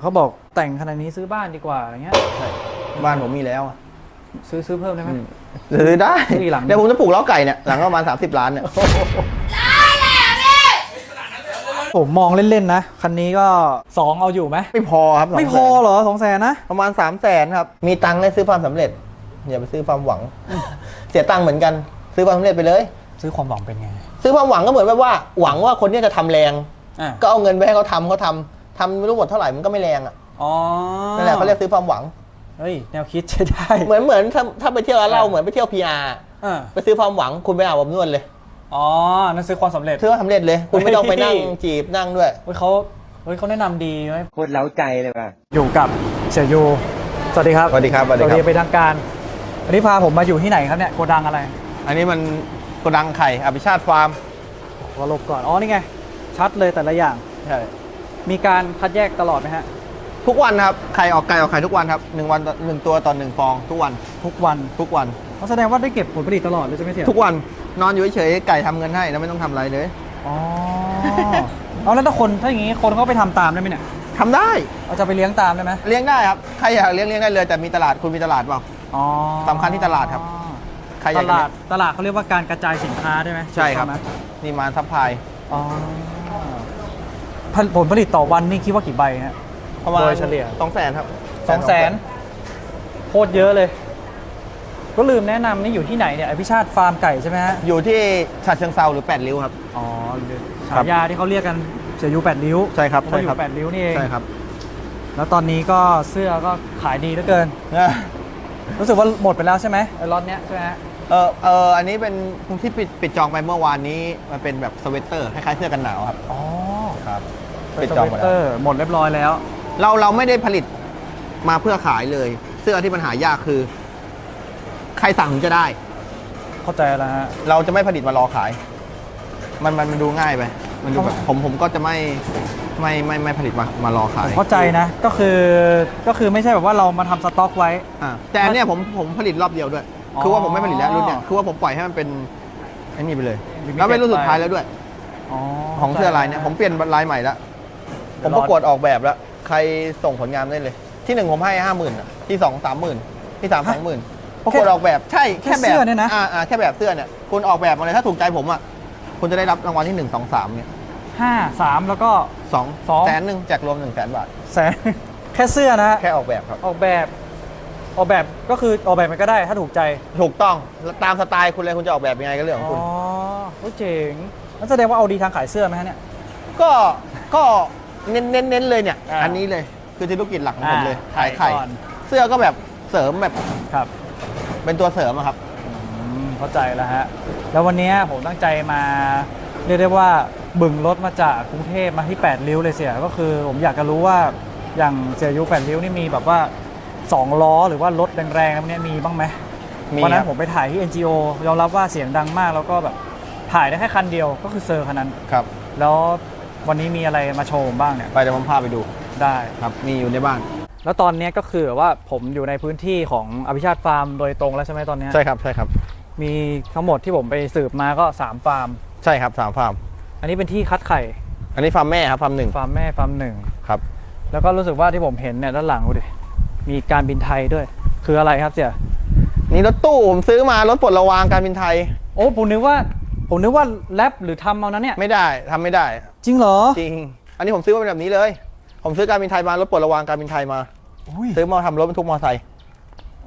เขาบอกแต่งขนาดนี้ซื้อบ้านดีกว่าอะไรเงี้ยใช่บ้านผมมีแล้วอะซื้อซื้อเพิ่มได้ไหม ซื้อได้ซื้ออีกหลัง เดี๋ยวผมจะปลูกเล้าไก่เนี่ย หลังประมาณ 30 ล้านเนี่ย ผมมองเล่นๆนะ คันนี้ก็สองเอาอยู่ไหม ไม่พอครับไม่พอเหรอสองแสนนะ ประมาณ 3 0 0แสนครับ มีตังค์ได้ซื้อความสำเร็จ อย่าไปซื้อความหวัง เสียตังค์เหมือนกัน ซื้อความสำเร็จไปเลย ซื้อความหวังเป็นไง ซื้อความหวังก็เหมือนแบบว่า หวังว่าคนเนี้จะทำแรงอะก็เอาเงินไปให้เขาทำเขาทำ ทำไม่รู้หมดเท่าไหร่มันก็ไม่แรงอะอ๋อนั่นแหละเขาเรียกซื้อความหวัง เฮ้ย แนวคิดใช้ได้ เหมือนเหมือนถ้าถ้าไปเที่ยวร้านเหล้าเหมือนไปเที่ยวพีอาร์อะไปซื้อความหวังคุณไปอาบอบนวดเลย อ๋อ นั่นซื้อความสำเร็จ ซื้อว่าสำเร็จเลย คุณไม่ต้องไปนั่งเฮ้ยจีบนั่งด้วย เฮ้ยเขาเฮ้ยเขาแนะนำดีไหมโคตรเล้าใจเลยว่ะ อยู่กับเสียยู สวัสดีครับ สวัสดีครับ สวัสดีครับเป็นทางการวันนี้พาผมมาอยู่ที่ไหนครับเนี่ย โกดังอะไร อันนี้มันโกดังไข่อภิชาติฟาร์มขอหลบก่อน อ๋อ นี่ไง ชัดเลยแต่ละอย่าง ใช่ มีการคัดแยกตลอดไหมฮะ ทุกวันครับ ไข่ออกไก่ออกไข่ทุกวันครับหนึ่งวันต่อหนึ่งตัวต่อหนึ่งฟอง ทุกวัน ทุกวัน ทุกวันเขาแสดงว่าได้เก็บผลผลิตตลอดเลยใช่ไหมเสียทุกวัน นอนอยู่เฉยๆไก่ทำเงินให้แล้วไม่ต้องทำอะไรเลยอ๋อ เอาแล้วถ้าคนถ้าอย่างงี้คนเขาไปทำตามได้ไหมเนี่ย ทำได้เราจะไปเลี้ยงตามได้ไหมเลี้ยงได้ครับ ใครอยากเลี้ยงเลี้ยงได้เลยแต่มีตลาดคุณมีตลาดเปล่า อ๋อสำคัญที่ตลาดครับ ใครอตยากจะลาดตลาดเขาเรียกว่าการกระจายสินค้าได้ไหมใช่ครับ ถูกต้องไหมนี่มาซัพพลาย อ๋อ ผลผลผลิตต่อวันนี่คิดว่ากี่ใบฮะ ประมาณโดยเฉลี่ย สองแสนครับสองแสนโคตรเยอะเลย ก็ลืมแนะนำนี่อยู่ที่ไหนเนี่ยอภิชาติฟาร์มไก่ใช่ไหมฮะ อยู่ที่ฉะเชิงเซาหรือแปดริ้วครับ อ๋อครัฉาบ ยาที่เขาเรียกกันเสียยูแปดริ้วใช่ครับเขาใช่อครับยู่แปดริ้วนี่เอง ใช่ครับแล้วตอนนี้ก็เสื้อก็ขายดีเหลือเกินรู้สึกว่าหมดไปแล้วใช่ไหมไอ้ล็อตเนี้ยใช่ไหมฮะเออเอออันนี้เป็นที่ปิดปิดจองไปเมื่อวานนี้มันเป็นแบบสเวตเตอร์คล้ายๆเสื้อกันหนาวครับ อ๋อ ครับเป็ปินดสจองเวหมตดเตอแล้วร์หมดเรียบร้อยแล้ว เราเราไม่ได้ผลิตมาเพื่อขายเลย เสื้อที่มันหายากคือ ใครสั่งถึงจะได้ เข้าใจแล้วฮะ เราจะไม่ผลิตมารอขาย มันมันมันดูง่ายไป มันดูแบบผมผมก็จะไม่ไม่ไม่ไม่ผลิตมามารอผขายมเข้าใจนะ ก็คือก็คือไม่ใช่แบบว่าเรามาทำสต็อกไว้ อ่าแต่อันเนี้ยผมผมผลิตรอบเดียวด้วย อ๋อคือว่าผมไม่ผลิตแล้วรุ่นเนี้ยคือว่าผมปล่อยให้มันเป็นไอ้นี่ไปเลย Limited แล้วเป็นรุ่นสุดท้ายแล้วด้วย อ๋อของเสื้อลายเนี่ยผมเปลี่ยนลายใหม่แล้ว ผมประกวดออกแบบแล้ว ใครส่งผลงานได้เลย ที่หนึ่งผมให้ห้าหมื่นที่สองสามหมื่นที่สามสองหมื่นประกวดออกแบบใช่แค่แบบเสื้อเนี่ยนะอ่าอ่าแค่แบบเสื้อเนี่ยคุณออกแบบมาเลยถ้าถูกใจผมอะคุณจะได้รับรางวัลที่หนึ่งสองสามเนี่ยห้าสามแล้วก็สองสองแสนหนึ่งแจกรวมหนึ่งแสนบาทแสนแค่เสื้อนะฮะแค่ออกแบบครับออกแบบออกแบบก็คือออกแบบมันก็ได้ถ้าถูกใจถูกต้องตามสไตล์คุณเลยคุณจะออกแบบยังไงก็เรื่องของคุณอ๋อโอ้เจ๋งนั่นแสดงว่าเอาดีทางขายเสื้อไหมฮะเนี่ยก็ก็ เน้นเน้นเน้นเลยเนี่ย อ่าอันนี้เลยคือธุรกิจหลักของผมเลย อ่าขายไข่ขายก่อน เสื้อก็แบบเสริมแบบครับเป็นตัวเสริมอะครับ อืมเข้าใจแล้วฮะ แล้ววันนี้ผมตั้งใจมาเรียกได้ว่าบึงรถมาจากกรุงเทพมาที่ 8 ริ้วเลยเสีย ก็คือผมอยากจะรู้ว่าอย่างเสียยุ8 ริ้วนี่มีแบบว่า 2 ล้อหรือว่ารถแรงๆพวกเนี้ยมีบ้างไหมมีวันนั้คนรับผมไปถ่ายที่ NGO ยอมรับว่าเสียงดังมากแล้วก็แบบถ่ายได้แค่คันเดียวก็คือเซอร์คันนั้น ครับ แล้ว วันนี้มีอะไรมาโชว์ผมบ้างเนี่ย ไปเดี๋ยวผมพาไปดูได้ ครับมีอยู่ในบ้าน แล้วตอนเนี้ยก็คือว่าผมอยู่ในพื้นที่ของอภิชาติฟาร์มโดยตรงแล้วใช่ไหมตอนเนี้ยใช่ครับใช่ครับ มีทั้งหมดที่ผมไปสืบมาก็3ฟาร์ม ใช่ครับสามฟาร์ม อันนี้เป็นที่คัดไข่ อันนี้ฟาร์มแม่ครับฟาร์มหนึ่งฟาร์มแม่ฟาร์มหนึ่ง ครับ แล้วก็รู้สึกว่าที่ผมเห็นเนี่ยด้านหลังดูดิ มีการบินไทยด้วย คืออะไรครับเสี่ยนี่รถตู้ผมซื้อมารถปลดระวางการบินไทย โอ้ผมนึกว่า ผมนึกว่าแรปหรือทำเอานะเนี่ย ไม่ได้ทำไม่ได้ จริงเหรอ จริง อันนี้ผมซื้อมาเป็นแบบนี้เลย ผมซื้อการบินไทยมารถปลดระวางการบินไทยมา อุ้ยซื้อมาทำรถบรรทุกมอเตอร์ไซค์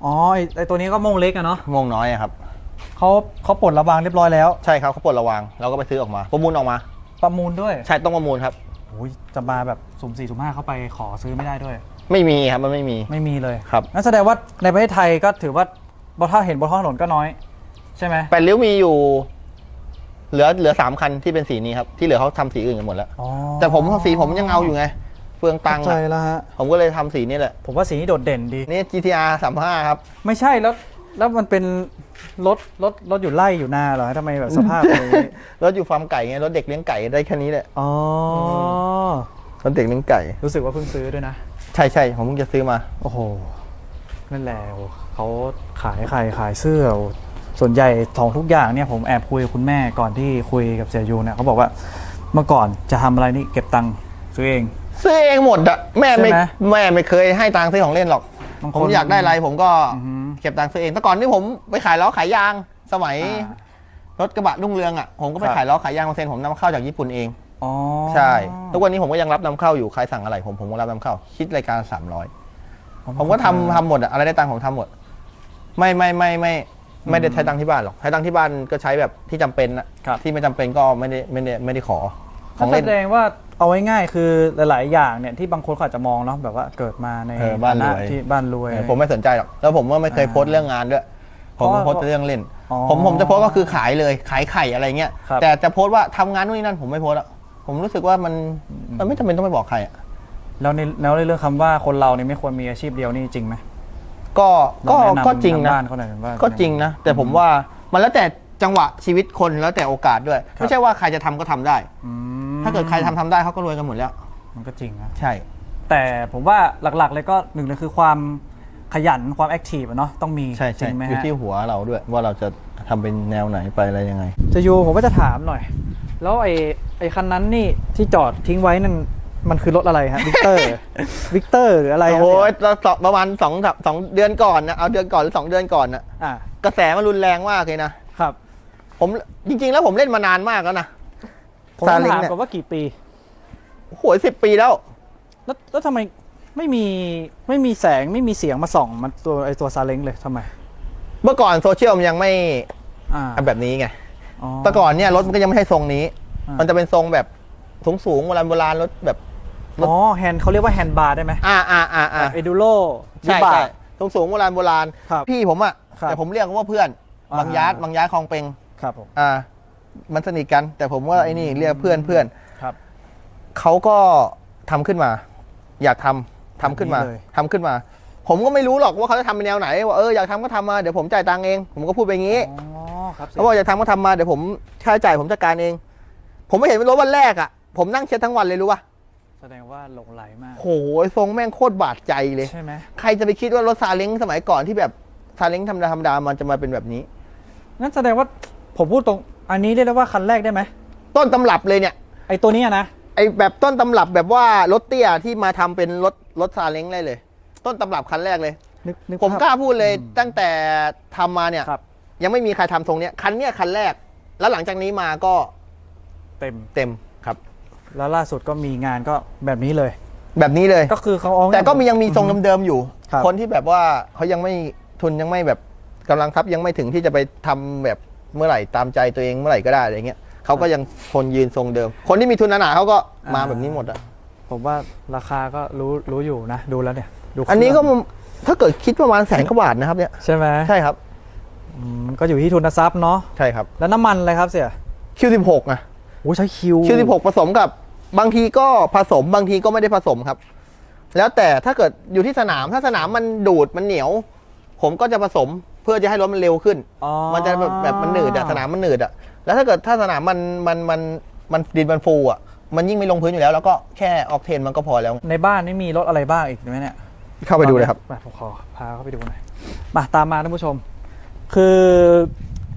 อ๋อไอ้ไอตัวนี้ก็โมงเล็กอะเนาะโมงน้อยอะครับ เขาเขาปลดระวางเรียบร้อยแล้ว ใช่ครับเขาปลดระวางเราก็ไปซื้อออกมาประมูลออกมา ประมูลด้วยใช่ต้องประมูลครับอุ้ยจะมาแบบสุ่มสี่สุ่มห้าเข้าไปขอซื้อไม่ได้ด้วย ไม่มีครับมันไม่มี ไม่มีเลยครับ นั่นแสดงว่าในประเทศไทยก็ถือว่าบนถ้าเห็นบนท้องถนนก็น้อย ใช่ไหมแปดริ้วมีอยู่ เหลือเหลือสามคันที่เป็นสีนี้ครับ ที่เหลือเขาทำสีอื่นกันหมดแล้ว อ๋อแต่ผมสีผมยังเอาอยู่ไงเฟืองตังเข้าค์ใจอะแล้วฮะ ผมก็เลยทำสีนี้แหละผมว่าสีนี้โดดเด่นดี นี่ GTR 35ครับ ไม่ใช่แล้วแล้วมันเป็นรถรถรถอยู่ไล่อยู่นาเหรอทำไมแบบสภาพอะไรอย่างนี้ รถอยู่ฟาร์มไก่ไงรถเด็กเลี้ยงไก่ได้แค่นี้แหละอ๋อรถเด็กเลี้ยงไก่ รู้สึกว่าเพิ่งซื้อด้วยนะ ใช่ใช่ผมเพิ่งจะซื้อมา โอ้โห นั่นแหละโอ้เขาขายไข่ขายเสื้อโอ้ ส่วนใหญ่ของทุกอย่างเนี่ยผมแอบคุยกับคุณแม่ก่อนที่คุยกับเสียยูเนี่ยเขาบอกว่าเมื่อก่อนจะทำอะไรนี่เก็บตังค์ซื้อเอง ซื้อเองหมดอะแม่ไม่ใช่ไหมแม่ไม่เคยให้ตังค์ซื้อของเล่นหรอกบางคนผมอยากได้อะไรผมก็อือหือ เก็บตังค์ซื้อเองแต่ก่อนที่ผมไปขายล้อขายยางสมัยอ่า รถกระบะรุ่งเรืองอะผมก็ไปครับ ขายล้อขายยางมาเซ็นผมนำเข้าจากญี่ปุ่นเอง อ๋อใช่ทุกวันนี้ผมก็ยังรับนำเข้าอยู่ใครสั่งอะไรผมผมก็รับนำเข้า คิดรายการสามร้อยผมก็ทำทำหมดอะอะไรได้ตังค์ผมทำหมด ไม่ไม่ไม่ไม่ ไม่ได้ใช้ตังค์ที่บ้านหรอกใช้ตังค์ที่บ้านก็ใช้แบบที่จำเป็นนะครับที่ไม่จำเป็นก็ไม่ได้ไม่ได้ไม่ได้ขอขก็องแสเล่นดงว่าเอาไว้ง่ายคือหลาย ๆ อย่างเนี่ยที่บางคนเขาอาจจะมองเนาะแบบว่าเกิดมาในเออบ้านรวยฐะที่บ้านรวยเออผมไม่สนใจหรอกแล้วผมก็ไม่เคยอ่าโพสต์เรื่องงานด้วยผมเพราะโพสต์แต่เรื่องเล่นอ๋อผมผมจะโพสต์ก็คือขายเลยขายไข่อะไรเงี้ยครับแต่จะโพสต์ว่าทำงานนู่นนี่นั่นผมไม่โพสต์อะผมรู้สึกว่ามันมันไม่จำเป็นต้องไปบอกใครอะแล้วในแล้วในเรื่องคำว่าคนเราเนี่ยไม่ควรมีอาชีพเดียวนี่จริงไหม ก็ก็ลองแนะนำก็จริงทานะบ้านเขาหน่อยว่า ก็จริงนะ แต่ผมว่ามันแล้วแต่จังหวะชีวิตคนแล้วแต่โอกาสด้วยครับไม่ใช่ว่าใครจะทำก็ทำได้ อืมถ้าเกิดใครทำทำได้เขาก็รวยกันหมดแล้ว มันก็จริงนะ ใช่ แต่ผมว่าหลักๆเลยก็หนึ่งเลยคือความขยันความแอคทีฟอะเนาะต้องมีใช่จใช่ริงไหมอยู่ฮะที่หัวเราด้วย ว่าเราจะทำเป็นแนวไหนไปอะไรยังไง จะยูผมก็จะถามหน่อย แล้วไอ้ไอ้คันนั้นนี่ที่จอดทิ้งไว้นั่น มันคือรถอะไรฮะวิกเตอร์วิกเตอร์หรืออะไรฮะโอ้ยเสี่เราประมาณสองสองเดือนก่อนนะเอาเดือนก่อนหรือสองเดือนก่อนนะอ่ากระแสมันรุนแรงมากเลยนะครับ ผมจริง ๆ แล้วผมเล่นมานานมากแล้วนะผมต้องซาเล้งถามเนี่ยก่อนว่ากี่ปีโอ้โหสิบปีแล้ว แล้วแล้วทำไมไม่มีไม่มีแสงไม่มีเสียงมาส่องมันตัวไอตัวซาเล้งเลยทำไม เมื่อก่อนโซเชียลมันยังไม่อ่าแบบนี้ไงอ๋อแต่ก่อนเนี่ยรถมันก็ยังไม่ใช่ทรงนี้อ่ามัมันจะเป็นทรงแบบสูงสูงๆโบราณโบราณรถแบบ อ๋อแฮนด์เขาเรียกว่าแฮนด์บาร์ได้ไหมอ่าอ่าอ่าอ่าเอดูโรใช่ใช่สูงสูงๆโบราณโบราณครับพี่ผมอะครับแต่ผมเรียกเขาว่าเพื่อนอ่าบางยาร์ดบางยาร์ดคลองเปงครับผมอ่า มันสนิทกัน แต่ผมว่าไอ้นี่เรียกเพื่อนเพื่อนครับเขาก็ทำขึ้นมา อยากทำทำขึ้นมาแบบนี้เลยทำขึ้นมา ผมก็ไม่รู้หรอกว่าเขาจะทำเป็นแนวไหนว่าเอออยากทำก็ทำมาเดี๋ยวผมจ่ายตังค์เอง ผมก็พูดไปอย่างนี้อ๋อครับเขาบอกอยากทำก็ทำมาเดี๋ยวผมค่าใช้จ่ายผมจัดการเอง ผมไม่เห็นเป็นรถวันแรกอะผมนั่งเช็ดทั้งวันเลยรู้ป่ะ แสดงว่าหลงไหลมากโหทรงแม่งโคตรบาดใจเลย ใช่ไหมใครจะไปคิดว่ารถซาเล้งสมัยก่อนที่แบบซาเล้งธรรมดาธรรมดามันจะมาเป็นแบบนี้งั้นแสดงว่าผมพูดตรง อันนี้เรียกได้ว่าคันแรกได้ไหมต้นตำรับเลยเนี่ย ไอตัวเนี้ยนะไอแบบต้นตำรับแบบว่ารถเตี้ยที่มาทำเป็นรถรถซาเล้งได้เลย ต้นตำรับคันแรกเลย นึกนึกผมภพ กล้าพูดเลยตั้งแต่ทำมาเนี่ยครับ ยังไม่มีใครทำทรงเนี้ยคันเนี้ยคันแรก แล้วหลังจากนี้มาก็เต็ม เต็มครับ แล้วล่าสุดก็มีงานก็แบบนี้เลย แบบนี้เลย ก็คือเขาเอา แต่ก็มียังมีทรงเดิมๆอยู่ ครับ คนที่แบบว่าเขายังไม่ทุนยังไม่แบบกำลังทรัพย์ยังไม่ถึงที่จะไปทำแบบเมื่อไหร่ตามใจตัวเองเมื่อไหร่ก็ได้อะไรเงี้ยเขาก็ยังทนยืนทรงเดิม คนที่มีทุนหนาๆเขาก็มาแบบนี้หมดอะผมว่าราคาก็รู้รู้อยู่นะ ดูแล้วเนี่ยดูเครื่งอันนี้ก็ถ้าเกิดคิดประมาณแสนกว่าบาทนะครับเนี่ยใช่ไหมใช่ครับอืมมันก็อยู่ที่ทุนทรัพย์เนาะใช่ครับ แล้วน้ำมันอะไรครับเสี่ย Q16 อะ โอ้ใช้คิว Q16 ผสมกับบางทีก็ผสมบางทีก็ไม่ได้ผสมครับ แล้วแต่ถ้าเกิดอยู่ที่สนามถ้าสนามมันดูดมันเหนียว ผมก็จะผสมเพื่อจะให้รถมันเร็วขึ้นอ๋อมันจะแบบแบบมันหนืดอะสนามมันหนืดอะแล้วถ้าเกิดถ้าสนามมันมันมันมันดินมันฟูอะมันยิ่งไม่ลงพื้นอยู่แล้ว แล้วก็แค่ออกเทนมันก็พอแล้ว ในบ้านนี่มีรถอะไรบ้างอีกไหมเนี่ยเข้าไปดูเลยครับมาผมขอพาเข้าไปดูหน่อยมาตามมาท่านผู้ชม คือ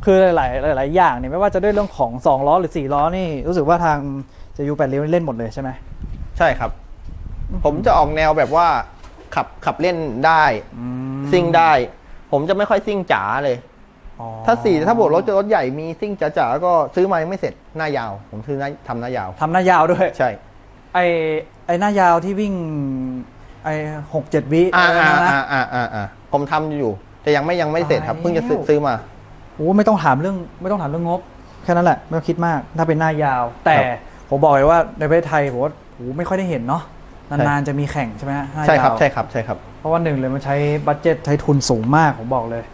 คือหลายๆหลายๆอย่างเนี่ยไม่ว่าจะด้วยเรื่องของ 2 ล้อหรือ 4 ล้อนี่รู้สึกว่าทางจะยูแปดเลี้ยวนี่เล่นหมดเลยใช่ไหมใช่ครับ ผมจะออกแนวแบบว่าขับขับเล่นได้อืมซิ่งได้ ผมจะไม่ค่อยซิ่งจ๋าเลย อ๋อถ้าสี่ถ้าบวกรถรถใหญ่มีซิ่งจ๋าๆก็ซื้อมายังไม่เสร็จหน้ายาว ผมซื้อหน้าทำหน้ายาว ทำหน้ายาวด้วย ใช่ ไอไอหน้ายาวที่วิ่งไอหกเจ็ดวิอ่าอะไรอ่านะนะอ่าอ่าอ่าอ่าผมทำอยู่ แต่ยังไม่ยังไม่เสร็จครับตายเพิ่งจะซื้อแล้ว ซื้อมา โอ้ไม่ต้องถามเรื่องไม่ต้องถามเรื่องงบแค่นั้นแหละไม่ต้องคิดมากถ้าเป็นหน้ายาว แต่ครับผมบอกเลยว่าในประเทศไทยผมว่าโอ้ไม่ค่อยได้เห็นเนาะใช่นานๆจะมีแข่งใช่ไหมฮะหน้าใช่ครับยาวใช่ครับใช่ครับ เพราะว่าหนึ่งเลยมันใช้บัตเจ็ตใช้ทุนสูงมากผมบอกเลย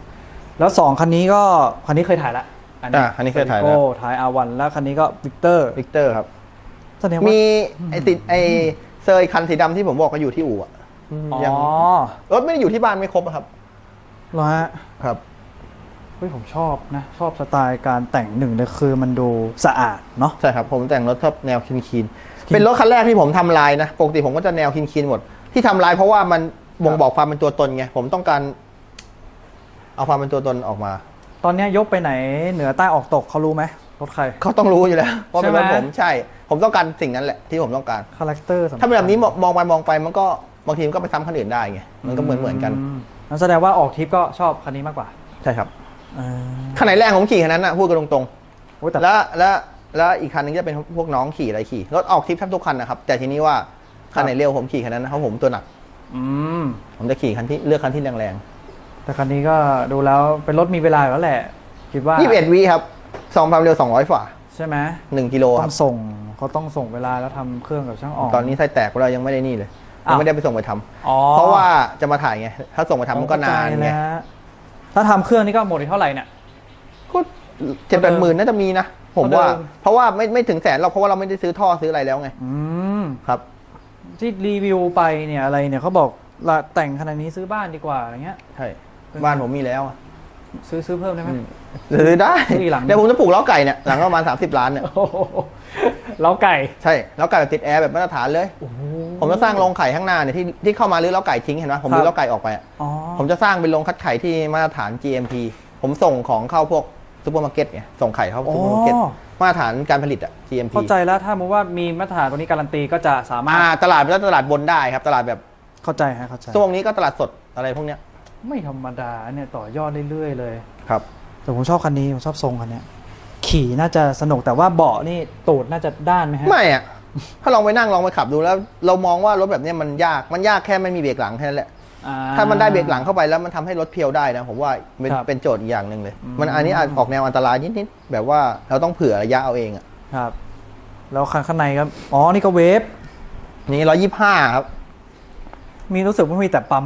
แล้วสองคันนี้ก็คันนี้เคยถ่ายละอ่าคันนี้เคยถ่ายแล้วโก้ถ่ายอาวันแล้วคันนี้ก็วิกเตอร์วิกเตอร์ครับแสดงว่ามีไอติดไอเซอร์คันสีดำที่ผมบอกก็อยู่ที่อู่อะอ๋ยังอรถไม่ได้อยู่ที่บ้านไม่ครบอะครับเหรอฮะครับเฮ้ยผมชอบนะ ชอบสไตล์การแต่งหนึ่งเลยคือมันดูสะอาดเนาะใช่ครับ ผมแต่งรถชอบแนวคินคีนๆเป็นรถคันแรกที่ผมทำลายนะ ปกติผมก็จะแนวคินคีนๆหมด ที่ทำลายเพราะว่ามันบ่งบอกความเป็นตัวตนไง ผมต้องการ เอาความเป็นตัวตนออกมา ตอนเนี้ยยกไปไหนเหนือใต้ออกตกเขารู้ไหมรถใครเขาต้องรู้อยู่แล้วว่าเป็นรถใช่ไหมผมใช่ ผมต้องการสิ่งนั้นแหละที่ผมต้องการคาแรคเตอร์สำคัญถ้าเป็นแบบนี้มองมองไปมองไปมันก็บางทีมันก็ไปซ้ำคันอื่นได้ไงมันก็เหมือนเหมือนกันมนั่นแสดงว่าออกทริปก็ชอบคันนี้มากกว่า ใช่ครับเออ คันไหนแรงผมขี่คันนั้นนะพูดกันตรงโอ้ยแต่ๆแล้วแล้วแล้วอีกคันนึงจะเป็นพวกน้องขี่อะไรขี่รถออกทริปแทบทุกคันนะครับ แต่ทีนี้ว่าคันไหนเร็วผมขี่คันนั้นนะเพราะผมตัวหนักอืมผมจะขี่คันที่เลือกคันที่แรงแต่คันนี้ก็ดูแล้วเป็นรถมีเวลาอยู่แล้วแหละ คิดว่าๆ21วิครับสองความเร็ว200ฝ่าใช่ไหม1กิโลต้คอรับงส่งเขาต้องส่งเวลาแล้วทำเครื่องกับช่างออกตอนนี้ไส้แตกเรายังไม่ได้นี่เลยอ้าวยังไม่ได้ไปส่งไปทำอ๋อเพราะว่าจะมาถ่ายไง ถ้าส่งไปทำมันก็นานเข้ใจไงแล้ว ถ้าทำเครื่องนี่ก็หมดอีกเท่าไหร่เนี่ยก็เจ็ดแปดหมื่นน่าจะมีนะ ผมว่าเท่าเดิมเพราะว่าไม่ไม่ถึงแสนหรอกเพราะว่าเราไม่ได้ซื้อท่อซื้ออะไรแล้วไง อืมครับ ที่รีวิวไปเนี่ยอะไรเนี่ยเขาบอกละแต่งขนาดนี้ซื้อบ้านดีกว่าอะไรเงี้ยใช่บ้านผมมีแล้วอะซื้อซื้อเพิ่มได้ไหมซื้อได้ซื้ออีกหลังเดี๋ยวผมจะปลูกเล้าไก่เนี่ยหลังประมาณ30ล้านเนี่ยโอ้โหเล้าไก่ใช่เล้าไก่แบบติดแอร์แบบมาตรฐานเลยโอ้โห ผมจะสร้างโรงไข่ข้างหน้าเนี่ยที่ที่เข้ามารื้อเล้าไก่ทิ้งเห็นไหมผมครับรื้อเล้าไก่ออกไปอะอ๋อผมจะสร้างเป็นโรงคัดไข่ที่มาตรฐาน GMP ผมส่งของเข้าพวกซูเปอร์มาร์เก็ตไงส่งไข่เข้าซูเปอร์มาร์เก็ตมาตรฐานการผลิตอะ GMP เข้าใจแล้วถ้ามุติว่ามีมาตรฐานตัวนี้การันตีก็จะสามารถอ่าตลาดแล้วตลาดบนได้ครับ ตลาดแบบเข้าใจฮะเข้าใจช่วงนี้ก็ตลาดสดอะไรพวกเนี้ยไม่ธรรมดาเนี่ยต่อยอดเรื่อยๆ เลยครับแต่ผมชอบคันนี้ผมชอบทรงคันเนี้ยขี่น่าจะสนุกแต่ว่าเบาะนี่ตูดน่าจะด้านไหมฮะไม่อะ ถ้าลองไปนั่งลองไปขับดูแล้ว เรามองว่ารถแบบเนี้ยมันยากมันยากแค่ไม่มีเบรกหลังแค่นั้นแหละอ่ถ้ามันได้เบรกหลังเข้าไปแล้วมันทำให้รถเพียวได้นะผมว่าเป็นครับเป็นโจทย์อีกอย่างหนึ่งเลยอืมมันอันนี้อาจออกแนวอันตรายนิดๆแบบว่าเราต้องเผื่อระยะเอาเองอะครับ แล้วคันข้างในครับอ๋อนี่ก็เวฟนี่ร้อยยี่ห้าครับ มีรู้สึกว่ามีแต่ปั๊ม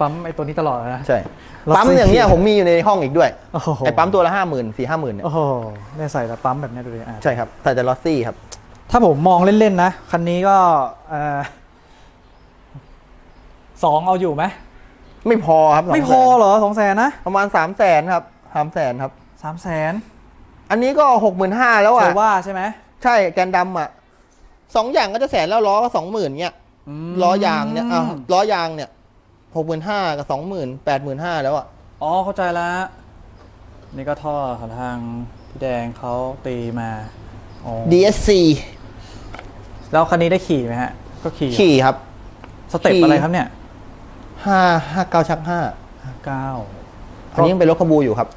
ปั๊มไอตัวนี้ตลอดนะใช่รถปั๊มสี่อย่างเงี้ยขีดผมมีอยู่ในห้องอีกด้วยโอ้โหไอ้ปั๊มตัวละห้าหมื่นสี่ห้าหมื่นเนี่ยโอ้โหเนี่ยใส่แต่ปั๊มแบบเนี้ยดูดิอะใช่ครับแต่จะลอสซี่ครับ ถ้าผมมองเล่น ๆ นะ คันนี้ก็เอ่อสองเอาอยู่ไหมไม่พอครับไม่พอเหรอสองแสนนะ ประมาณสามแสนครับสามแสนครับสามแสนอันนี้ก็หกหมื่นห้าแล้วเทอะว่าใช่ไหมใช่แกนดำอะสองอย่างก็จะแสนแล้วล้อก็สองหมื่นเนี่ยมล้อยางเนี่ยอะล้อยางเนี่ยหกหมื่นห้ากับสองหมื่นแปดหมื่นห้าแล้วอะอ๋อเข้าใจแล้วนี่ก็ท่อของทางพี่แดงเขาตีมาอ๋อ DSC แล้วคันนี้ได้ขี่ไหมฮะ ก็ขี่ขี่ครับสเต็ปขี่อะไรครับเนี่ยห้าห้าเก้าชักห้าเก้าอันนี้ยังเป็นรถขบูอยู่ครับ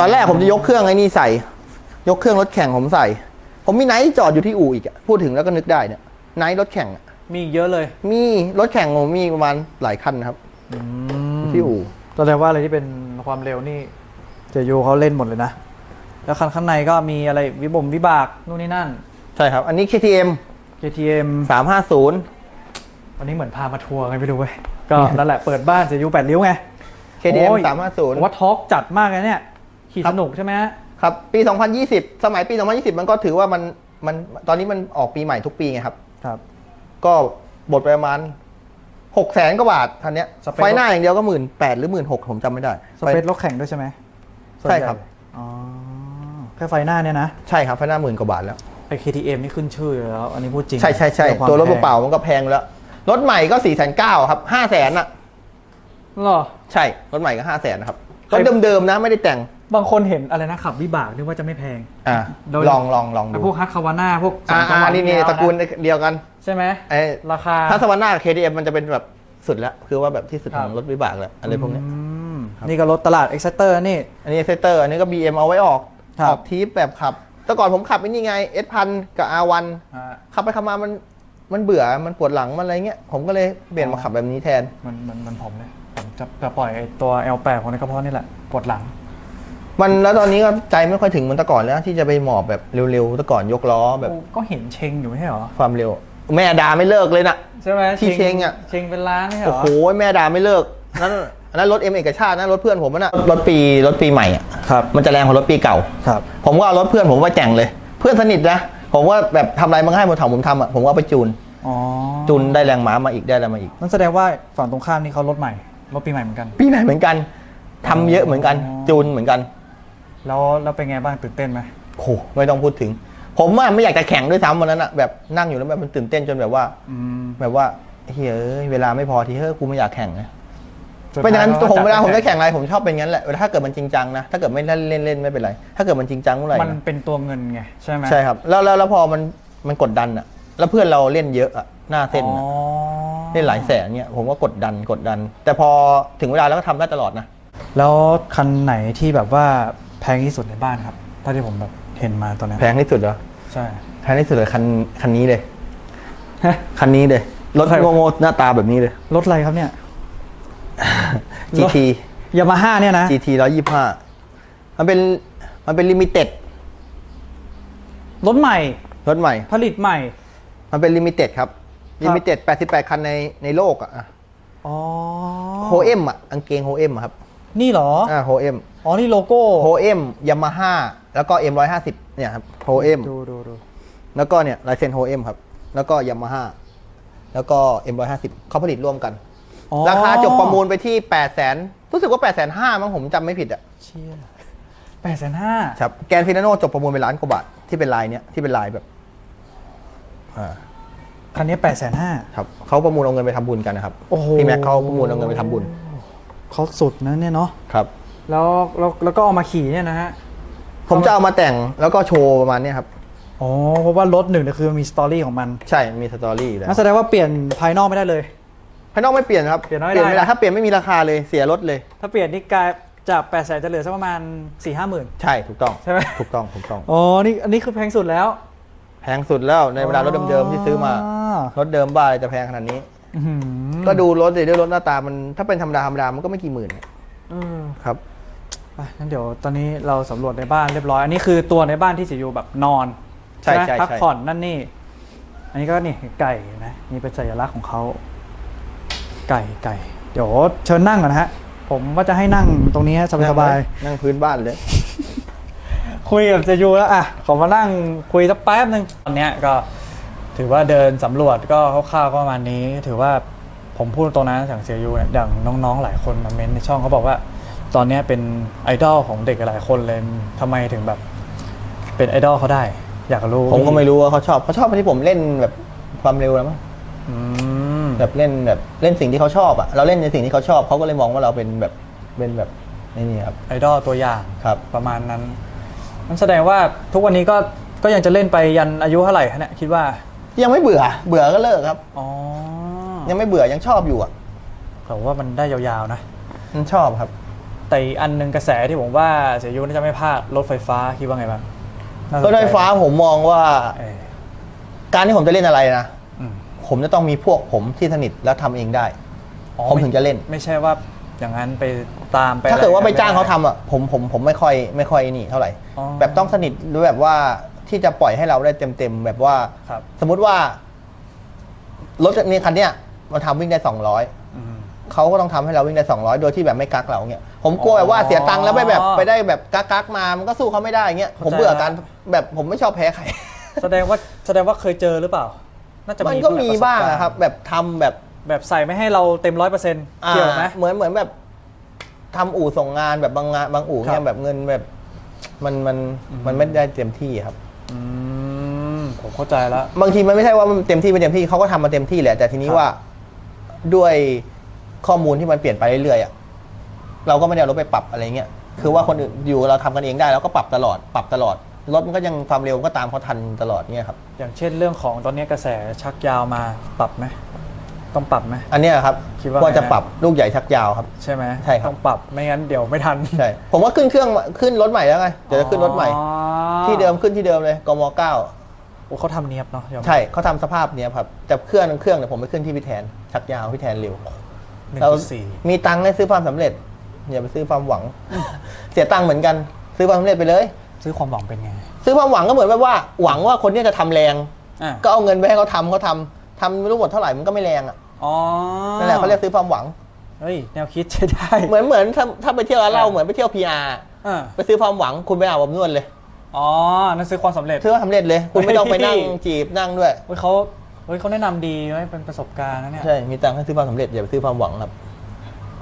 ตอนแรกผมจะยกเครื่องไอ้นี่ใส่ ยกเครื่องรถแข่งผมใส่ ผมมีไนท์จอดอยู่ที่อู่อีกอะพูดถึงแล้วก็นึกได้เนี่ยไนท์รถแข่งอะมีอีกเยอะเลย มีรถแข่งผมมีประมาณหลายคันนะครับที่อู่แสดงว่าอะไรที่เป็นความเร็วนี่เจยูเขาเล่นหมดเลยนะ แล้วคันข้างในก็มีอะไรวิบมวิบากนู่นนี่นั่น ใช่ครับ อันนี้ KTM KTM 350 วันนี้เหมือนพามาทัวร์ไงไปดูเว้ยก็ นั่นแหละเปิดบ้านเจยูแปดริ้วไง KTM โอ้ย350ผมว่าทอล์กจัดมากเลยเนี่ย ขี่ครัสบนุกใช่ไหมฮะ ครับ ปี 2020 สมัยปี 2020 มันก็ถือว่ามันมันตอนนี้มันออกปีใหม่ทุกปีไงครับ ครับ ก็บทไปประมาณหกแสนกว่าบาทคันเนี้ยสเปค ไฟหน้าอย่างเดียวก็หมื่นแปดหรือหมื่นหกผมจำไม่ได้สเปซรถแข่งด้วยใช่ไหมส่วนใช่ญ่ครับ อ๋อ แค่ไฟหน้าเนี่ยนะ ใช่ครับไฟหน้าหมื่นกว่าบาทแล้ว ไอ KTM นี่ขึ้นชื่ออยู่แล้ว อันนี้พูดจริงใช่ใช่ใช่องควมตัวรถแพงเปล่าๆมันก็แพงแล้ว รถใหม่ก็สี่แสนเก้าครับห้าแสนอะเหรอ ใช่ รถใหม่ก็ห้าแสนนะครับใครรถเดิมๆนะไม่ได้แต่ง บางคนเห็นอะไรนะขับวิบากนึกว่าจะไม่แพง อ่าโดยลองลองลองไอ้ดูพวกฮัตคาวาน่าพวกสอ่าองจังหวะอ่านี่นี่แล้วตระกูลเดียวกัน ใช่ไหมไอ้ราคาถ้าสวรรค์หน้า KTM มันจะเป็นแบบสุดแล้ว คือว่าแบบที่สุดครัขบองรถวิบากแล้วอะไรพวกเนี้ยอืมนี่ก็รถตลาด e x c e t e r นี่ อันนี้เซเตอร์อันนี้ก็ BM เอาไว้ออกครับออกทีปแบบขับ แต่ก่อนผมขับไอ้นี่ไง S พันกับ R1 อ่าขับไปขับมามันมันเบื่อมันปวดหลังมันอะไรเงี้ยผมก็เลยเปลี่ยนมาขับแบบนี้แทน มันมันมันผมเลยผมจะจะปล่อยไอ้ตัว L8 ของในกระเพาะนี่แหละปวดหลัง มันแล้วตอนนี้ก็ใจไม่ค่อยถึงเหมือนแต่ก่อนแล้วที่จะไปหมอบแบบเร็วๆแต่ก่อนยกล้อแบบก็เห็นเชงอยู่ไม่ใช่เหรอ ความเร็ว แม่ด่าไม่เลิกเลยนะ ใช่ไหมที่เชงอะ เชงเป็นล้านไม่ใช่เหโอ้รอ โหแม่ด่าไม่เลิกนั่น อันนั้นรถเอ็มเอกชาตินะรถเพื่อนผมนะรถปีรถปีใหม่อะครับมันจะแรงกว่ารถปีเก่าครับ ผมก็เอารถเพื่อนผมไปแต่งเลย เพื่อนสนิทนะผมว่าแบบทำอะไรมันก็ให้ผมทำผมทำอะผมก็เอาไปจูนอ๋อจูนได้แรงม้ามาอีกได้อะไรมาอีกนั่นแสดงว่าฝั่งตรงข้ามนี่เขารถใหม่รถปีใหม่เหมือนกัน ปีไหนเหมือนกันทำเยอะเหมือนกันอ๋อจูนเหมือนกัน แล้วแล้วเป็นไงบ้างตื่นเต้นไหมโหไม่ต้องพูดถึง ผมว่าไม่อยากจะแข่งด้วยซ้ำวันนั้นอะแบบนั่งอยู่แล้วแบบมันตื่นเต้นจนแบบว่าอืมแบบว่าเฮ้ยเอ้ยเวลาไม่พอทีเฮ้ยกูไม่อยากแข่งนะ สุดเพราะฉะนั้นท้ยผมเวลาผมจัจะดแข่งอะไรผมชอบเป็นงั้นแหละเวลาถ้าเกิดมันจริงจังนะถ้าเกิดไม่เล่นเล่นเล่นไม่เป็นไร ถ้าเกิดมันจริงจังเมื่อไหร่มันนะเป็นตัวเงินไงใช่ไหมใช่ครับ แล้วแล้วแล้วพอมันมันกดดันอะแล้วเพื่อนเราเล่นเยอะอะหน้าเส้นอ๋ออะเล่นหลายแสนเนี่ยผมก็กดดันกดดัน แต่พอถึงเวลาแล้วก็ทำได้ตลอดนะแล้วคันไหนที่แบบว่าแพงที่สุดในบ้านครับเท่าที่ผมแบบเห็นมาตอนนี้แพงที่สุดเหรอใช่แพงที่สุดเลยคันคันนี้เลยฮะคันนี้เลยรถใครโง่ๆหน้าตาแบบนี้เลยรถอะไรครับเนี่ย GT ยามาฮ่าเนี่ยนะ GT ร้อยยี่ห้ามันเป็นมันเป็นลิมิเต็ดรถใหม่ รถใหม่ ผลิตใหม่ มันเป็นลิมิเต็ดครับครับลิมิเต็ด88คันในในโลกอะอ๋อโฮเอ็มอะกางเกงโฮเอ็มครับ นี่เหรออ่าโฮเอ็มอ๋อ นี่โลโก้โฮเอ็มยามาฮ่าแล้วก็ M150 เนี่ยครับโฮเอ็มดูดูดูแล้วก็เนี่ยลายเซ็นโฮเอ็มครับ แล้วก็ยามาฮ่าแล้วก็ M150 เขาผลิตร่วมกัน อ๋อ ราคาจบประมูลไปที่8 0 0 0 0รู้สึกว่า8 5 0 0 0มั้งผมจำไม่ผิดอะเชี่ยแปดแสนห้าครับแกนฟินาโนจบประมูลไปล้านกว่าบาทที่เป็นลายเนี้ยที่เป็นลายแบบอ่าคันนี้แปดแสนห้า ครับเขาประมูลเอาเงินไปทำบุญกันนะครับโอ้โห พี่แม็กเขาประมูลเอาเงินไปทำบุญเขาสุดนะเนี่ยเนาะครับ แล้วแล้วแล้วก็เอามาขี่เนี่ยนะฮะผมจะเอามาแต่งแล้วก็โชว์ประมาณเนี้ยครับ อ๋อเพราะว่ารถหนึ่งเนี่ยคือมันมีสตอรี่ของมันใช่มีสตอรี่อยู่แล้ว นั่นแสดงว่าเปลี่ยนภายนอกไม่ได้เลย ภายนอกไม่เปลี่ยนครับเปลี่ยนไม่ได้ไม่ได้ ถ้าเปลี่ยนไม่มีราคาเลยเสียรถเลย ถ้าเปลี่ยนนี่กลายจากแปดแสนจะเหลือสักประมาณสี่ห้าหมื่นใช่ถูกต้องใช่ไหมถูกต้องถูกต้องอ๋อนี่อันนี้คือแพงสุดแล้ว แพงสุดแล้วในเวลารถเดิมๆที่ซื้อมารถเดิมบ้าอะไรจะแพงขนาดนี้อื้อหือก็ดูรถเลยด้วยรถหน้าตามันถ้าเป็นธรรมดาธรรมดามันก็ไม่กี่หมื่นเออครับไปงั้นเดี๋ยวตอนนี้เราสำรวจในบ้านเรียบร้อยอันนี้คือตัวในบ้านที่จะอยู่แบบนอนใช่ไหมใช่พักใช่ผ่อนนั่นนี่ อันนี้ก็นี่ไก่นะนี่เป็นสัญลักษณ์ของเขา ไก่ไก่ เดี๋ยวเชิญนั่งก่อนนะฮะ ผมว่าจะให้นั่งตรงนี้สบายสบายๆนั่งพื้นบ้านเลย คุยกับเจยูแล้วอะขอมานั่งคุยสักแป๊บหนึ่งตอนเนี้ยก็ถือว่าเดินสำรวจก็คร่าวๆก็ประมาณนี้ ถือว่าผมพูดตรงนั้นอย่างเซียยูเนี่ยอย่างน้องๆหลายคนมาเม้นในช่องเขาบอกว่า ตอนเนี้ยเป็นไอดอลของเด็กหลายคนเลยทำไมถึงแบบ เป็นไอดอลเขาได้ อยากรู้ ผมก็ไม่รู้ว่าเขาชอบเขาชอบที่ผมเล่นแบบความเร็วแล้วมั้งอืม แบบเล่นแบบเล่นสิ่งที่เขาชอบอะเราเล่นในสิ่งที่เขาชอบเขาก็เลยมองว่าเราเป็นแบบเป็นแบบนี่ครับไอดอลตัวอย่างครับ ประมาณนั้นนั่นแสดงว่าทุกวันนี้ก็ก็ยังจะเล่นไปยันอายุเท่าไหร่ฮะเนี่ยคิดว่า ยังไม่เบื่อ เบื่อก็เลิกครับอ๋อยังไม่เบื่อยังชอบอยู่อะแต่ว่ามันได้ยาวๆนะมันชอบครับ แต่อีกอันหนึ่งกระแสที่ผมว่าเสียยุน่าจะไม่พลาดรถไฟฟ้าคิดว่าไงบ้างน่สนรใจถไฟฟ้าผมมองว่าเออการที่ผมจะเล่นอะไรนะอืม ผมจะต้องมีพวกผมที่สนิทแล้วทำเองได้อ๋อผมถึงจะเล่น ไม่ใช่ว่าอย่างนั้นไปตามไปถ้าเกิดว่าไปอะรจ้างเขาทำม่ด้อะผมผมผมไม่ค่อยไม่ค่อยนี่เท่าไหร่ อ๋อแบบต้องสนิทหรือแบบว่าที่จะปล่อยให้เราได้เต็มเต็มๆแบบว่า ครับ สมมุติว่ารถนี้คันเนี้ยมันทำวิ่งได้สองร้อยอืม เขาก็ต้องทำให้เราวิ่งได้ 200 โดยที่แบบไม่กักเราเงี้ยผมกลัวแบบว่าอ๋อเสียตังค์แล้วไปแบบไปได้แบบกักกักๆมามันก็สู้เขาไม่ได้เงี้ยเข้าใจผมเบื่อละการแบบผมไม่ชอบแพ้ใคร แสดงว่าแสดงว่าเคยเจอหรือเปล่า น่าจะมันมีก็มีประสบ้างกรณ์นะครับ แบบทำแบบแบบใส่ไม่ให้เราเต็มร้อยเปอร์เซ็นต์อ่าเกี่ยวไหมเหมือนเหมือนแบบทำอู่ส่งงานแบบบางงานบางอู่ครัเนี่ยบแบบเงินแบบ มันมันมันไม่ได้เต็มที่ครับอืมผมเข้าใจแล้วบางทีมันไม่ใช่ว่ามันเต็มที่ไม่เต็มที่เขาก็ทำมาเต็มที่แหละแต่ทีนี้ครับว่าด้วยข้อมูลที่มันเปลี่ยนไปเรื่อยๆอะเราก็ไม่ได้เอารถไปปรับอะไรเงี้ยคือว่าคนอื่นอยู่เราทำกันเองได้เราก็ปรับตลอดปรับตลอด รถมันก็ยังความเร็วมันก็ตามเขาทันตลอดเงี้ยครับ อย่างเช่นเรื่องของตอนนี้กระแสชักยาวมาปรับไหมต้องปรับไหมอันเนี้ยครับคิดว่าว่าจะไงฮะปรับลูกใหญ่ชักยาวครับ ใช่ไหมใช่ครับต้องปรับไม่งั้นเดี๋ยวไม่ทันใช่ผมว่าขึ้นเครื่องขึ้นรถใหม่แล้วไงเดี๋ยวจะขึ้นรถใหม่อ๋อที่เดิมขึ้นที่เดิมเลยกมเก้าโอ้เขาทำเนียบเนาะยอมรับใช่เขาทำสภาพเนี้ยครับแต่เครื่องเครื่องเนี่ยผมไปขึ้นที่พี่แทน ชักยาวพี่แทนเร็วหนึ่งเราจุดสี่มีตังค์ให้ซื้อความสำเร็จอย่าไปซื้อความหวัง เสียตังค์เหมือนกัน ซื้อความสำเร็จไปเลย ซื้อความหวังเป็นไง ซื้อความหวังก็เหมือนแบบว่า หวังว่าคนเนี้จะทำแรง อะก็เอาเงินไปให้เขาทำเขาทำทำไม่รู้หมดเท่าไหร่มันก็ไม่แรงอะอ๋อนั่นแหละเขาเรียกซื้อความหวัง เฮ้ย แนวคิดใช้ได้ เหมือนเหมือนถ้าถ้าไปเที่ยวร้านเหล้าอะเหมือนไปเที่ยวพีอาร์อะไปซื้อความหวังคุณไปอาบอบนวดเลยอ๋อ นั่นซื้อความสำเร็จ ซื้อความสำเร็จเลย คุณไม่ต้องไปนั่งเฮ้ยจีบนั่งด้วย เฮ้ยเขาเฮ้ยเขาแนะนำดีไว้เป็นประสบการณ์นะเนี่ย ใช่ มีตังค์ให้ซื้อความสำเร็จอย่าไปซื้อความหวังครับ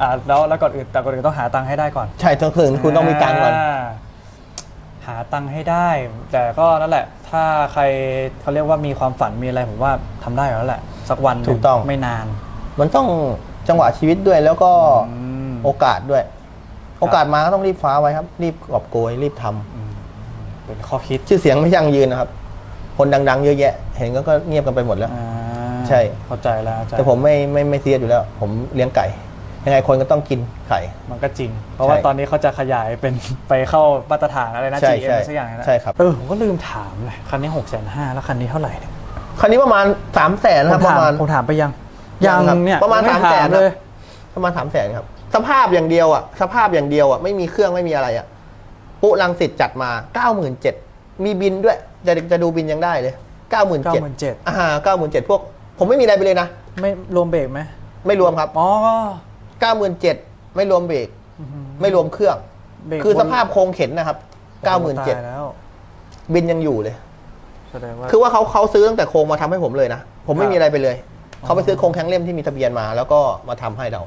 อ่าแล้วแล้วก่อนอื่นแต่ก่อนอื่นต้องหาตังค์ให้ได้ก่อนใช่ต้องคืนคุณต้องมีตังค์ก่อนา หาตังค์ให้ได้ แต่ก็นั่นแหละ ถ้าใครเขาเรียกว่ามีความฝันมีอะไรผมว่าทำได้อยู่แล้วแหละ สักวันหนึ่ถูกต้องไม่นาน มันต้องจังหวะชีวิตด้วยแล้วก็อืมโอกาสด้วย โอกาสมาก็ต้องรีบฟ้าไว้ครับ รีบกอบโกยรีบทำเป็นข้อคิดชื่อเสียงไม่ยั่งยืนนะครับ คนดัง ๆ เยอะแยะ เห็นก็ก็เงียบกันไปหมดแล้วอ่าใช่เข้าใจแล้วเข้าใจแต่ผมไม่ไม่ไม่เสียอยู่แล้ว ผมเลี้ยงไก่ ยังไงคนก็ต้องกินไข่ มันก็จริง เพราะว่าใช่ตอนนี้เขาจะขยายเป็นไปเข้ามาตรฐานอะไรนะ ใช่ GM ใช่สักอย่างนะใช่ครับ เออผมก็ลืมถามเลยคันนี้หกแสนห้าแล้วคันนี้เท่าไหร่เนี่ยคันนี้ประมาณสามแสนผครับมปถามระมาณ ผมถามไปยังยัยังงครับเนี่ยประมาณไสามแสนเลย ประมาณสามแสนครับ สภาพอย่างเดียวอะ สภาพอย่างเดียวอะ ไม่มีเครื่องไม่มีอะไรอะ ปุรังสิตจัดมาเก้าหมื่นเจ็ดมีบินด้วย จะจะดูบินยังได้เลยเก้าหมื่นเจ็ด97,000 อ่าเก้าหมื่นเจ็ดพวก ผมไม่มีอะไรไปเลยนะ ไม่รวมเบรกไหมไม่รวมครับ อ๋อ เก้าหมื่นเจ็ดไม่รวมเบรกอื้อหือไม่รวมเครื่อง เบรกคือสภาพบโครงเข็นนะครับเก้าหมื่นเจ็ดตายแล้วบินยังอยู่เลย แสดงว่า คือว่าเขาเขาซื้อตั้งแต่โครงมาทำให้ผมเลยนะ ผมไม่ครับมีอะไรไปเลย เขาไปซื้อโครงแข้งเล่มที่มีทะเบียนมา แล้วก็มาทำให้เรา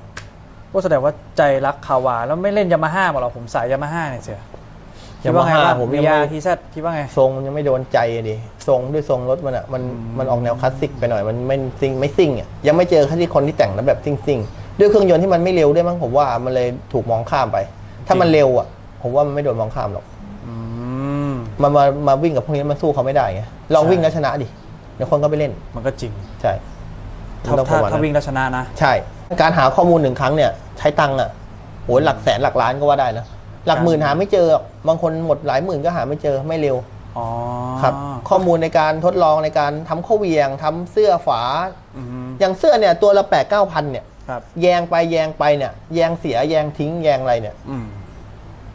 ว่าแสดงว่าใจรักคาวาแล้วไม่เล่นยามาฮ่ามาหรอผมสายยามาฮ่าเนี่ยเสียคิดว่าไง Yamaha ว่าผมยังมีไม่ยาทีซคิดว่าไง ทรงมันยังไม่โดนใจอะดิทรงด้วยทรงรถมันอะมันอืมมันออกแนวคลาสสิกไปหน่อย มันไม่ซิงไม่ซิ่งอะยังไม่เจอแค่ที่คนที่แต่งแล้วแบบซิ่งซิ่ง ด้วยเครื่องยนต์ที่มันไม่เร็วด้วยมั้งผมว่ามันเลยถูกมองข้ามไป ถ้ามันเร็วอะ ผมว่ามันไม่โดนมองข้ามหรอกอืมมันมามาวิ่งกับพวกนี้มันสู้เขาไม่ได้ไงลองใช่วิ่งแล้วชนะดิเดี๋ยวคนก็ไปเล่น มันก็จริง ใช่ถ้ามันต้องปถ้าระมาณถ้านั้นวิ่งแล้วชนะนะ ใช่ การหาข้อมูลหนึ่งครั้งเนี่ย ใช้ตังค์อะโหหลักแสนหลักล้านก็ว่าได้นะหลักหมื่นหาไม่เจอหรอกบางคนหมดหลายหมื่นก็หาไม่เจอไม่เร็วอ๋อครับ ข้อมูลในการทดลองในการทำข้อเหวียงทำเสื้อฝาอืมอย่างเสื้อเนี่ยตัวละแปดเก้าพันเนี่ย ครับแยงไปแยงไปเนี่ยแยงเสียแยงทิ้งแยงอะไรเนี่ย อืม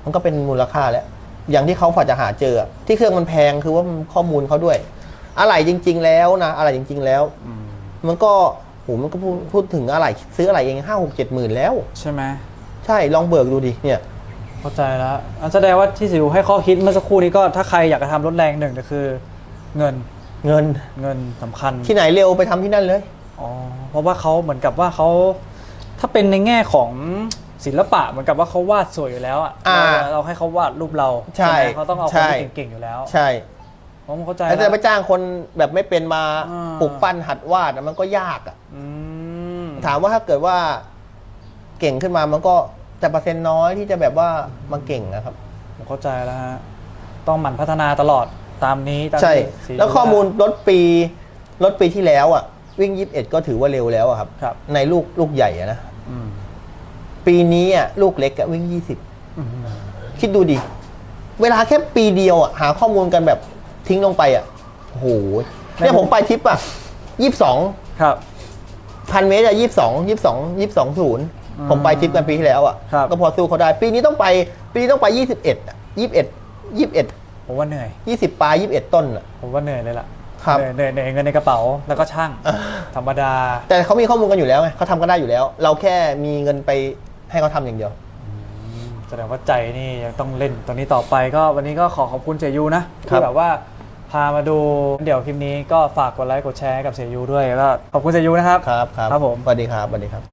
มันก็เป็นมูลค่าแล้ว อย่างที่เขาฝาจะหาเจออะที่เครื่องมันแพงคือว่ามันข้อมูลเขาด้วย อะไรจริง ๆ แล้วนะอะไรจริง ๆ แล้ว อืมมันก็โหมันก็พูดพูดถึงอะไรซื้ออะไรเองห้าหกเจ็ดหมื่นแล้ว ใช่ไหมใช่ลองเบิกดูดิเนี่ย เข้าใจแล้วอันแสดงว่าที่สิวให้ข้อคิดเมื่อสักครู่นี้ก็ถ้าใครอยากจะทำรถแรงหนึ่งก็คือ เงินเงินเงินสำคัญที่ไหนเร็วไปทำที่นั่นเลย อ๋อเพราะว่าเขาเหมือนกับว่าเขาถ้าเป็นในแง่ของศิลปะเหมือนกับว่าเขาวาดสวยอยู่แล้วอะอ่าเราเราให้เขาวาดรูปเราใช่ไหมเขาต้องเอาคนใช่ที่เก่งๆอยู่แล้วใช่ผมเข้าใจแล้วแล้จะวไปจ้างคนแบบไม่เป็นมาอ่า ปลุกปั้นหัดวาดอะมันก็ยากอะ อืมถามว่าถ้าเกิดว่าเก่งขึ้นมามันก็แต่เปอร์เซ็นต์น้อยที่จะแบบว่ามาเก่งนะครับ ผมเข้าใจแล้วฮะต้องหมั่นพัฒนาตลอดตามนี้ตามใช่ ที่สีแล้วข้อมูลรถปีรถปีที่แล้วอะ วิ่ง 21 ก็ถือว่าเร็วแล้วอะครับ ครับ ในลูกลูกใหญ่อะนะ อืมปีนี้อะลูกเล็กอะวิ่ง อืม20 คิดดูดิ เวลาแค่ปีเดียวอะหาข้อมูลกันแบบทิ้งลงไปอะโอ้โหเนี่ยผมไปทริปอะ22 ครับ พันเมตรอะยี่สิบสองยี่สิบสองยี่สิบสองศูนย์อืมผมไปทริปกันปีที่แล้วอะครับ ก็พอสู้เขาได้ ปีนี้ต้องไป ปีนี้ต้องไปยี่สิบเอ็ดยี่สิบเอ็ดยี่สิบเอ็ดผมว่าเหนื่อยยี่สิบปลายยี่สิบเอ็ดต้นอะผมว่าเหนื่อยเลยล่ะ ครับเหนื่อยเหนื่อยเหนื่อยเงินในกระเป๋าแล้วก็ช่างเออธรรมดา แต่เขามีข้อมูลกันอยู่แล้วไงเขาทำกันได้อยู่แล้ว เราแค่มีเงินไปให้เขาทำอย่างเดียว แสดงว่าใจนี่ยังต้องเล่นตัวนี้ต่อไปก็วันนี้ก็ขอขอบคุณเสียยูนะครัที่บแบบว่าพามาดูเดี๋ยวคลิปนี้ก็ฝากกดไลค์กดแชร์ให้กับเสียยูด้วยแล้วก็ขอบคุณเสียยูนะครับครับครับครับผมสวัสดีครับสวัสดีครับ